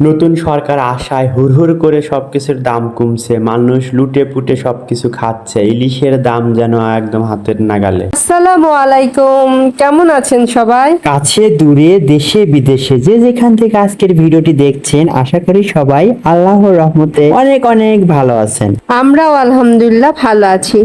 নতুন সরকার আসায় হুড়হুড় করে সবকিছুর দাম কমছে মানুষ লুটে পুটে সবকিছু খাচ্ছে ইলিশের দাম যেন একদম হাতের নাগালে। আসসালামু আলাইকুম কেমন আছেন সবাই? কাছে দূরে দেশে বিদেশে যে যেখান থেকে আজকের ভিডিওটি দেখছেন আশা করি সবাই আল্লাহর রহমতে অনেক অনেক ভালো আছেন। আমরাও আলহামদুলিল্লাহ ভালো আছি।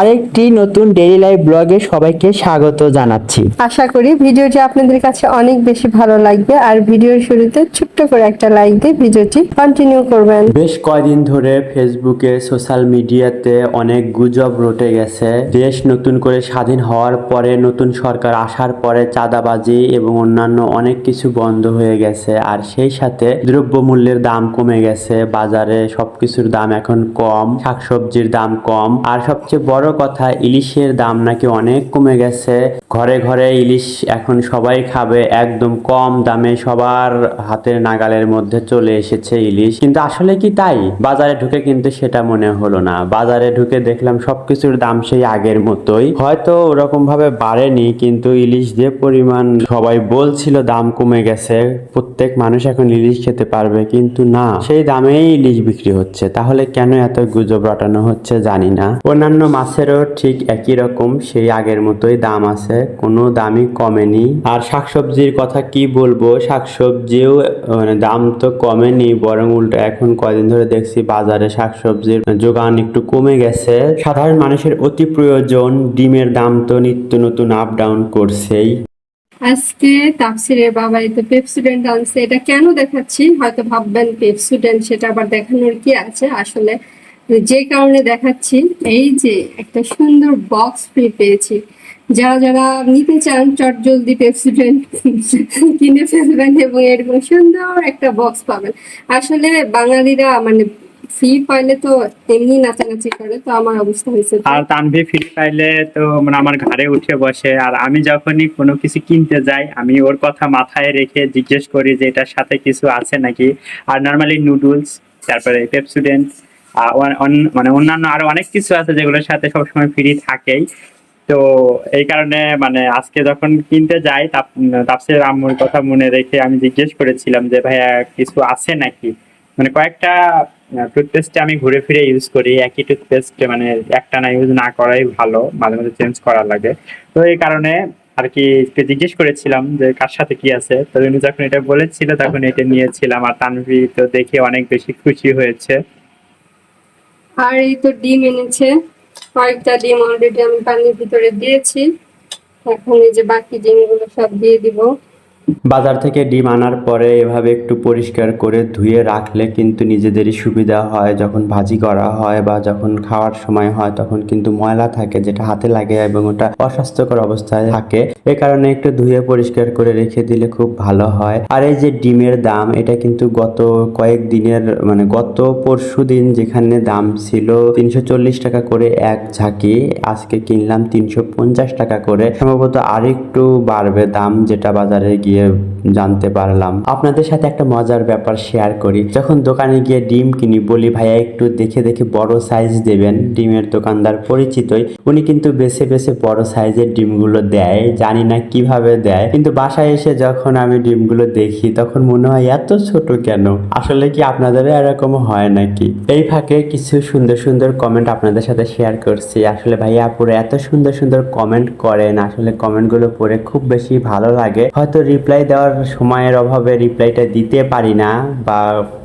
আরেকটি নতুন ডেইলি লাইফ ব্লগে সবাইকে স্বাগত জানাচ্ছি। আশা করি ভিডিওটি আপনাদের কাছে অনেক বেশি ভালো লাগবে আর ভিডিওর শুরুতে ছোট্ট করে একটা লাইক দিয়ে ভিডিওটি কন্টিনিউ করবেন। বেশ কয়দিন ধরে ফেসবুকে, সোশ্যাল মিডিয়াতে অনেক গুজব রটে গেছে। দেশ নতুন করে স্বাধীন হওয়ার পরে, নতুন সরকার আসার পরে চাঁদাবাজি এবং অন্যান্য অনেক কিছু বন্ধ হয়ে গেছে। আর সেই সাথে দ্রব্যমূল্যের দাম কমে গেছে। বাজারে সবকিছুর দাম এখন কম, শাকসবজির দাম কম। আর সবচেয়ে বড় কথা, ইলিশের দাম নাকি অনেক কমে গেছে। ঘরে ঘরে ইলিশ এখন সবাই খাবে, একদম কম দামে সবার হাতের নাগালের মধ্যে। চলে এসেছে ইলিশ। কিন্তু আসলে কি তাই? বাজারে ঢুকে কিন্তু সেটা মনে হলো না। বাজারে ঢুকে দেখলাম সবকিছুর দাম সেই আগের মতোই। হয়তো ওরকম ভাবে বাড়েনি, কিন্তু ইলিশ যে পরিমাণ সবাই বলছিল দাম কমে গেছে, প্রত্যেক মানুষ এখন ইলিশ খেতে পারবে, কিন্তু না। সেই দামেই ইলিশ বিক্রি হচ্ছে। তাহলে কেন এত গুজব রটানো হচ্ছে জানি না। অন্যান্য মাছেরও ঠিক একই রকম, সেই আগের মতোই দাম আছে। কোনো দামই কমেনি। আর শাকসবজির কথা কি বলব? শাকসবজিও মানে দাম তো কমেনি বরং উল্টো এখন কয়দিন ধরে দেখছি বাজারে শাকসবজির যোগান একটু কমে গেছে। সাধারণ মানুষের অতি প্রয়োজন, ডিমের দাম তো নিত্য নতুন আপ ডাউন করছেই। আজকে তাফসিরের বাবা এতে পেপসুডেন্ট আনছে, এটা কেন দেখাচ্ছি? হয়তো ভাববেন পেপসুডেন্ট সেটা আবার দেখানোর কি আছে? আসলে যে কারণে দেখাচ্ছি, এই যে একটা সুন্দর বক্স ফ্রি পেয়েছি। যারা যারা নিতে চান চট জলদি পেপসুডেন্ট কিনে ফেলবেন এবং এরকম সুন্দর একটা বক্স পাবেন। আসলে বাঙালিরা মানে ফ্রি পাইলে তো এমনি নাচানাচি করে, তো আমার অবস্থা হয়েছে। আর তানভি ফ্রি পাইলে তো মানে আমার ঘাড়ে উঠে বসে। আর আমি যখনই কোনো কিছু কিনতে যাই, আমি ওর কথা মাথায় রেখে জিজ্ঞেস করি যে এটার সাথে কিছু আছে নাকি? আর নর্মালি নুডলস তারপরে পেপসুডেন্ট মানে অন্যান্য আরও অনেক কিছু আছে যেগুলোর সাথে সবসময় ফ্রি থাকেই। তো এই কারণে মানে আজকে যখন কিনতে যাই তাপসের আম্মুর কথা মনে রেখে আমি জিজ্ঞেস করেছিলাম যে, ভাইয়া, কিছু আছে নাকি? মানে কয়েকটা টুথপেস্টে আমি ঘুরে ফিরে ইউজ করি। একই টুথপেস্ট মানে একটা না ইউজ না করাই ভালো, মাঝে মাঝে চেঞ্জ করা লাগে। তো এই কারণে আর কি জিজ্ঞেস করেছিলাম যে, কার সাথে কি আছে? তো উনি যখন এটা বলেছিল, তখন এটা নিয়েছিলাম। আর তানভি তো দেখে অনেক বেশি খুশি হয়েছে। আর এই তো ডিম এনেছে। কয়েকটা ডিম অলরেডি আমি পানির ভিতরে দিয়েছি। এখন এই যে বাকি ডিমগুলো সব দিয়ে দিব। বাজার থেকে ডিম আনার পরে এভাবে একটু পরিষ্কার করে ধুয়ে রাখলে কিন্তু নিজেদেরই সুবিধা হয়। যখন ভাজি করা হয় বা যখন খাওয়ার সময় হয় তখন কিন্তু ময়লা থাকে যেটা হাতে লাগে এবং ওটা অস্বাস্থ্যকর অবস্থায় থাকে। এ কারণে একটু ধুয়ে পরিষ্কার করে রেখে দিলে খুব ভালো হয়। আর এই যে ডিমের দাম, এটা কিন্তু গত কয়েক দিনের মানে গত পরশু দিন যেখানে দাম ছিল তিনশো চল্লিশ টাকা করে এক ঝাঁকি, আজকে কিনলাম তিনশো পঞ্চাশ টাকা করে। সম্ভবত আরেকটু বাড়বে দাম যেটা বাজারে গিয়ে ये জানতে পারলাম। আপনাদের সাথে একটা মজার ব্যাপার শেয়ার করি। যখন দোকানে গিয়ে ডিম কিনি, বলি, ভাইয়া, একটু দেখে দেখে বড় সাইজ দেবেন। ডিমের দোকানদার পরিচিতই, উনি কিন্তু বেছে বেছে বড় সাইজের ডিমগুলো দেয়, জানি না কীভাবে দেয়। কিন্তু বাসায় এসে যখন আমি ডিমগুলো দেখি, তখন মনে হয়, এত ছোট কেন? আসলে কি আপনাদের এরকম হয় নাকি? এই ফাঁকে কিছু সুন্দর সুন্দর কমেন্ট আপনাদের সাথে শেয়ার করছি। আসলে, ভাইয়া, আপুরা এত সুন্দর সুন্দর কমেন্ট করেন। আসলে কমেন্টগুলো পড়ে খুব বেশি ভালো লাগে। হয়তো রিপ্লাই দেওয়ার সময়ের অভাবে রিপ্লাইটা দিতে পারি না বা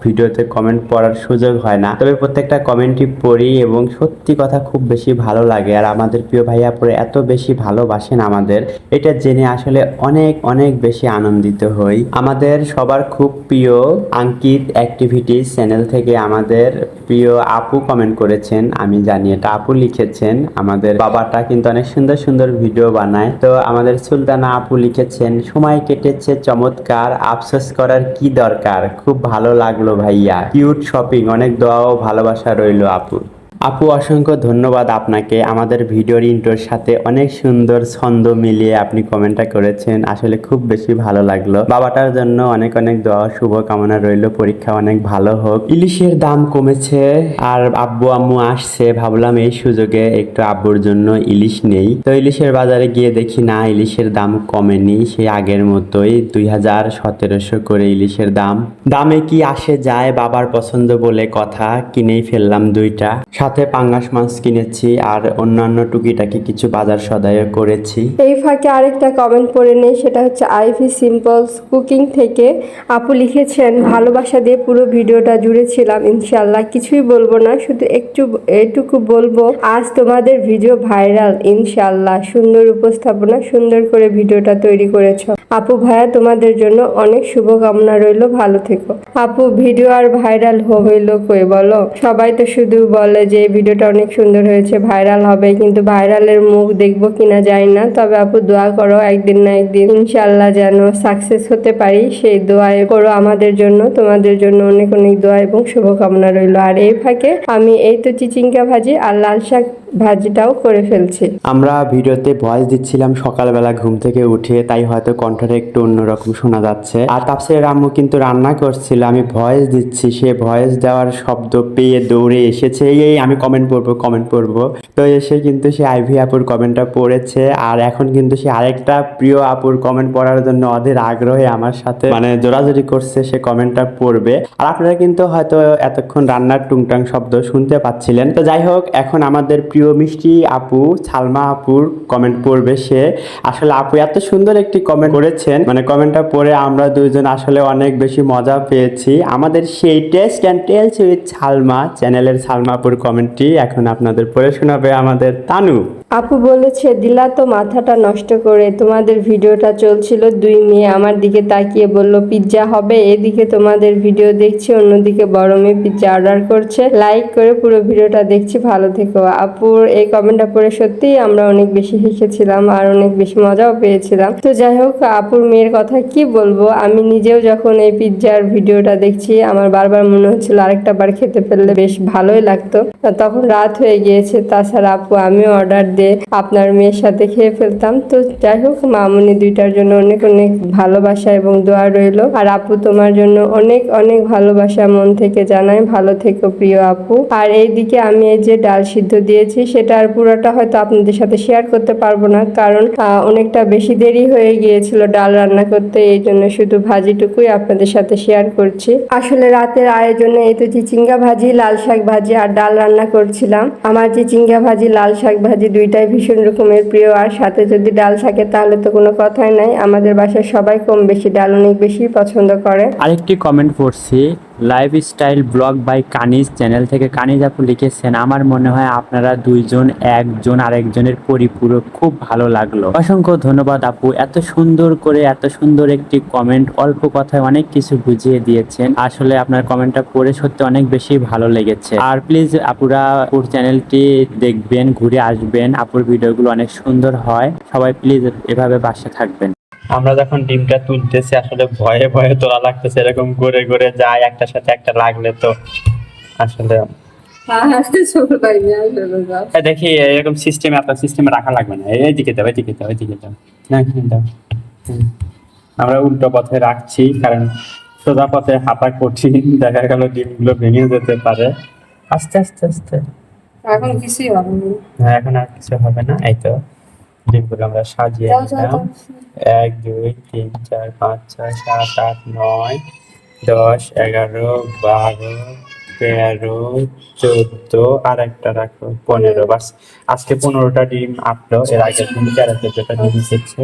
ভিডিওতে কমেন্ট পড়ার সুযোগ হয় না। তবে প্রত্যেকটা কমেন্টই পড়ি এবং সত্যি কথা খুব বেশি ভালো লাগে। আর আমাদের প্রিয় ভাইয়া পরে এত বেশি ভালোবাসেন আমাদের, এটা জেনে আসলে অনেক অনেক বেশি আনন্দিত হই। আমাদের সবার খুব প্রিয় আঙ্কিত অ্যাক্টিভিটিস চ্যানেল থেকে আমাদের প্রিয় আপু কমেন্ট করেছেন, আমি জানি এটা আপু লিখেছেন। আমাদের বাবাটা কিন্তু অনেক সুন্দর সুন্দর ভিডিও বানায়। তো আমাদের সুলতানা আপু লিখেছেন, সময় কেটেছে চমৎকার, আফসোস করার কি দরকার? খুব ভালো লাগল ভাইয়া। কিউট শপিং, অনেক দোয়া ও ভালোবাসা রইল আপু। আপু, অসংখ্য ধন্যবাদ আপনাকে। আমাদের ভিডিওর ইন্টোর সাথে অনেক সুন্দর ছন্দ মিলিয়ে আপনি কমেন্টটা করেছেন। আসলে খুব বেশি ভালো লাগল। বাবাটার জন্য অনেক অনেক দোয়া শুভ কামনা রইল। পরীক্ষা অনেক ভালো হোক। ইলিশের দাম কমেছে আর আব্বু আম্মু আসছে। ভাবলাম এই সুযোগে একটু আব্বুর জন্য ইলিশ নেই। তো ইলিশের বাজারে গিয়ে দেখি, না, ইলিশের দাম কমেনি। সেই আগের মতোই দুই হাজার সতেরোশো করে ইলিশের দাম। দামে কি আসে যায় বাবার পছন্দ বলে কথা? কিনেই ফেললাম দুইটা। সাথে পাঙ্গাস মাছ কিনেছি আর অন্যান্য টুকিটাকি কিছু বাজার সদাইও করেছি। এই ফাঁকে আরেকটা কমেন্ট পড়ে নেই, সেটা হচ্ছে আইভি সিম্পলস কুকিং থেকে। আপু লিখেছেন, ভালোবাসা দিয়ে পুরো ভিডিওটা জুড়ে ছিলাম ইনশাল্লাহ কিছুই বলব না, শুধু একটু, এটুকু বলব, আজ তোমাদের ভিডিও ভাইরাল ইনশাল্লাহ সুন্দর উপস্থাপনা, সুন্দর করে ভিডিওটা তৈরি করেছ। আপু ভাইয়া, তোমাদের জন্য অনেক শুভকামনা রইল, ভালো থেকো। আপু, ভিডিও আর ভাইরাল হইল কই বলো? সবাই তো শুধু বলে যে ভিডিওটা অনেক সুন্দর হয়েছে, ভাইরাল হবে, কিন্তু ভাইরালের মুখ দেখব কিনা যায় না। তবে আপু, দোয়া করো একদিন না একদিন ইনশাল্লাহ যেন সাকসেস হতে পারি। সেই দোয়াই করো আমাদের জন্য, তোমাদের জন্য অনেক অনেক দোয়া এবং শুভকামনা রইল। আর এই ফাঁকে আমি এই তো চিচিঙ্কা ভাজি আর লাল শাক ভাজিটাও করে ফেলছি। আমরা ভিডিওতে ভয়েস দিচ্ছিলাম সকালবেলা ঘুম থেকে উঠে, তাই হয়তো কণ্ঠটা একটু অন্যরকম শোনা যাচ্ছে। আর তাপসের আম্মু কিন্তু রান্না করছিল আমি ভয়েস দিচ্ছি। সে ভয়েস দেওয়ার শব্দ পেয়ে দৌড়ে এসেছে। এই আমি কমেন্ট পড়ব কমেন্ট পড়ব। তো এসে কিন্তু সে আইভি আপুর কমেন্টটা পড়েছে। আর এখন কিন্তু সে আরেকটা প্রিয় আপুর কমেন্ট পড়ার জন্য অধীর আগ্রহে আমার সাথে। মানে জোরাজোরি করছে, সে কমেন্টটা পড়বে। আর আপনারা কিন্তু হয়তো এতক্ষণ রান্নার টুংটাং শব্দ শুনতে পাচ্ছিলেন। তো যাই হোক, এখন আমাদের প্রিয় মিষ্টি আপু সালমা আপুর কমেন্ট পড়বে সে। আসলে আপু এত সুন্দর একটি কমেন্ট করেছেন। মানে কমেন্টটা পড়ে আমরা দুইজন আসলে অনেক বেশি মজা পেয়েছি। আমাদের সেই taste and tales with Salma চ্যানেলের সালমাপুর কমেন্টটি এখন আপনাদের পড়ে শোনাবে আমাদের তানু। আপু বলেছে, দিলা তো মাথাটা নষ্ট করে, তোমাদের ভিডিওটা চলছিল দুই মেয়ে। আমার দিকে তাকিয়ে বলল পিৎজা হবে, এদিকে তোমাদের ভিডিও দেখছি, অন্যদিকে বড় মেয়ে পিৎজা অর্ডার করছে। লাইক করে পুরো ভিডিওটা দেখছি, ভালো থেকো। আপুর এই কমেন্টটা পড়ে সত্যিই আমরা অনেক বেশি হেসেছিলাম আর অনেক বেশি মজাও পেয়েছিলাম। তো যাই হোক, আপুর মেয়ের কথা কি বলব? আমি নিজেও যখন এই পিৎজার ভিডিওটা দেখছি, আমার বারবার মনে হচ্ছিল আরেকটা বার খেতে ফেললে বেশ ভালোই লাগতো। তখন রাত হয়ে গিয়েছে, তাছাড়া আপু, আমিও অর্ডার দিয়ে আপনার মেয়ের সাথে খেয়ে ফেলতাম। তো যাই হোক, মামুনি দুইটার জন্য অনেক অনেক ভালোবাসা এবং দোয়া রইল। আর আপু তোমার জন্য অনেক অনেক ভালোবাসা। মন থেকে জানাই, ভালো থেকো প্রিয় আপু। আর এইদিকে আমি এই যে ডাল সিদ্ধ দিয়েছি, সেটা আর পুরোটা হয়তো আপনাদের সাথে শেয়ার করতে পারব না। কারণ অনেকটা বেশি দেরি হয়ে গিয়েছিল ডাল রান্না করতে। এই জন্য শুধু ভাজিটুকুই আপনাদের সাথে শেয়ার করছি। আসলে রাতের আয়োজনে এই তো চিচিঙ্গা ভাজি, লাল শাক ভাজি আর ডাল রান্না করছিলাম। আমার চিচিঙ্গা ভাজি, লাল শাক ভাজি দুইটাই ভীষণ রকমের প্রিয়। আর সাথে যদি ডাল থাকে, তাহলে তো কোনো কথাই নাই। আমাদের বাসায় সবাই কম বেশি ডাল অনেক বেশি পছন্দ করে। আরেকটি কমেন্ট পড়ছি lifestyle blog by Kaniz channel থেকে। কানিজ আপু লিখেছেন, আমার মনে হয় আপনারা দুইজন, একজন আরেকজনের পরিপূরক। খুব ভালো লাগল। অসংখ্য ধন্যবাদ আপু। এত সুন্দর করে, এত সুন্দর একটি কমেন্ট অল্প কথায় অনেক কিছু বুঝিয়ে দিয়েছেন। আসলে আপনার কমেন্টটা পড়ে সত্যি অনেক বেশি ভালো লেগেছে। আর প্লিজ আপুরা, আপুর চ্যানেলটি দেখবেন, ঘুরে আসবেন। আপুর ভিডিওগুলো অনেক সুন্দর হয়। সবাই প্লিজ এভাবে বাসা থাকবেন। আমরা যখন ডিমটা তুলতেছি আসলে ভয়ে ভয়ে তোলা লাগতেছে এরকম করে করে যায় একটার সাথে একটা লাগলে তো আসলে দেখি এরকম সিস্টেমে আপনার সিস্টেমে রাখা লাগবে না। এই দিকে দাও এদিকে দাও এদিকে দাও। না দাও। আমরা উল্টো পথে রাখছি কারণ সোজা পথে হাঁটা কঠিন দেখা গেল ডিমগুলো ভেঙে যেতে পারে। আস্তে আস্তে আস্তে। এখন কিছুই হবে না। হ্যাঁ এখন আর কিছু হবে না এই তো। ডিমগুলো আমরা সাজিয়ে নিলাম। এক দুই তিন চার পাঁচ ছয় সাত আট নয় দশ এগারো বারো তেরো চোদ্দ আর একটা রাখো পনেরো। বাস আজকে পনেরোটা ডিম আটলো এর আগের দিন তেরো চোদ্দটা ডিম এসেছে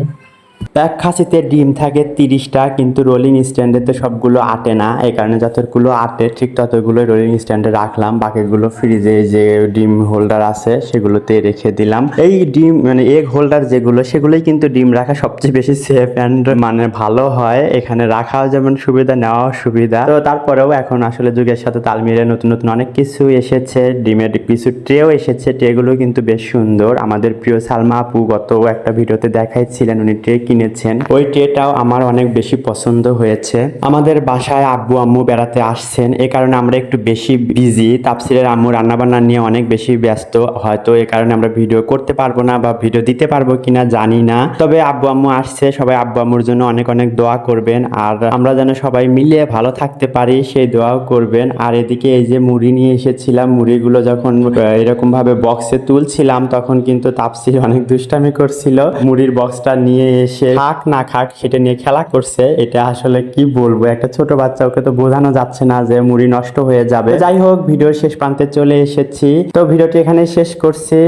এক খাসিতে ডিম থাকে তিরিশটা, কিন্তু রোলিং স্ট্যান্ডে তো সবগুলো আটে না। এই কারণে যতগুলো আটে, ঠিক ততগুলো রোলিং স্ট্যান্ডে রাখলাম। বাকিগুলো ফ্রিজে যে ডিম হোল্ডার আছে, সেগুলোতে রেখে দিলাম। এই ডিম মানে এগ হোল্ডার যেগুলো, সেগুলোই কিন্তু ডিম রাখা সবচেয়ে বেশি সেফ অ্যান্ড মানে ভালো হয়। এখানে রাখাও যেমন সুবিধা, নেওয়াও সুবিধা। তো তারপরেও এখন আসলে যুগের সাথে তাল মিলে নতুন নতুন অনেক কিছু এসেছে। ডিমের কিছু ট্রেও এসেছে। ট্রেগুলো কিন্তু বেশ সুন্দর। আমাদের প্রিয় সালমা আপু গত একটা ভিডিওতে দেখাইছিলেন, উনি ট্রে কিনে নিয়েছেন ওই ট্রেটাও আমার অনেক বেশি পছন্দ হয়েছে। আমাদের বাসায় আব্বু আম্মু বেড়াতে আসছেন। এ কারণে আমরা একটু বেশি বিজি তাপসিরের আম্মু রান্নাবান্না নিয়ে অনেক বেশি ব্যস্ত। হয়তো এ কারণে আমরা ভিডিও করতে পারব না বা ভিডিও দিতে পারব কিনা জানি না। তবে আব্বু আম্মু আসছে। সবাই আব্বু আম্মুর জন্য অনেক অনেক দোয়া করবেন। আর আমরা যেন সবাই মিলে ভালো থাকতে পারি, সেই দোয়াও করবেন। আর এদিকে এই যে মুড়ি নিয়ে এসেছিলাম, মুড়িগুলো যখন এরকম ভাবে বক্সে তুলছিলাম, তখন কিন্তু তাপসির অনেক দুষ্টামি করছিল। মুড়ির বক্সটা নিয়ে এসে খাক না খাক সেটা নিয়ে খেলা করছে এটা আসলে কি বলব? একটা ছোট বাচ্চা ওকে তো বোঝানো যাচ্ছে না যে মুড়ি নষ্ট হয়ে যাবে। যাই হোক ভিডিওর শেষ প্রান্তে চলে এসেছি। তো ভিডিওটি এখানে শেষ করছি।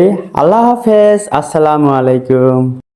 আল্লাহ হাফেজ আসসালামু আলাইকুম।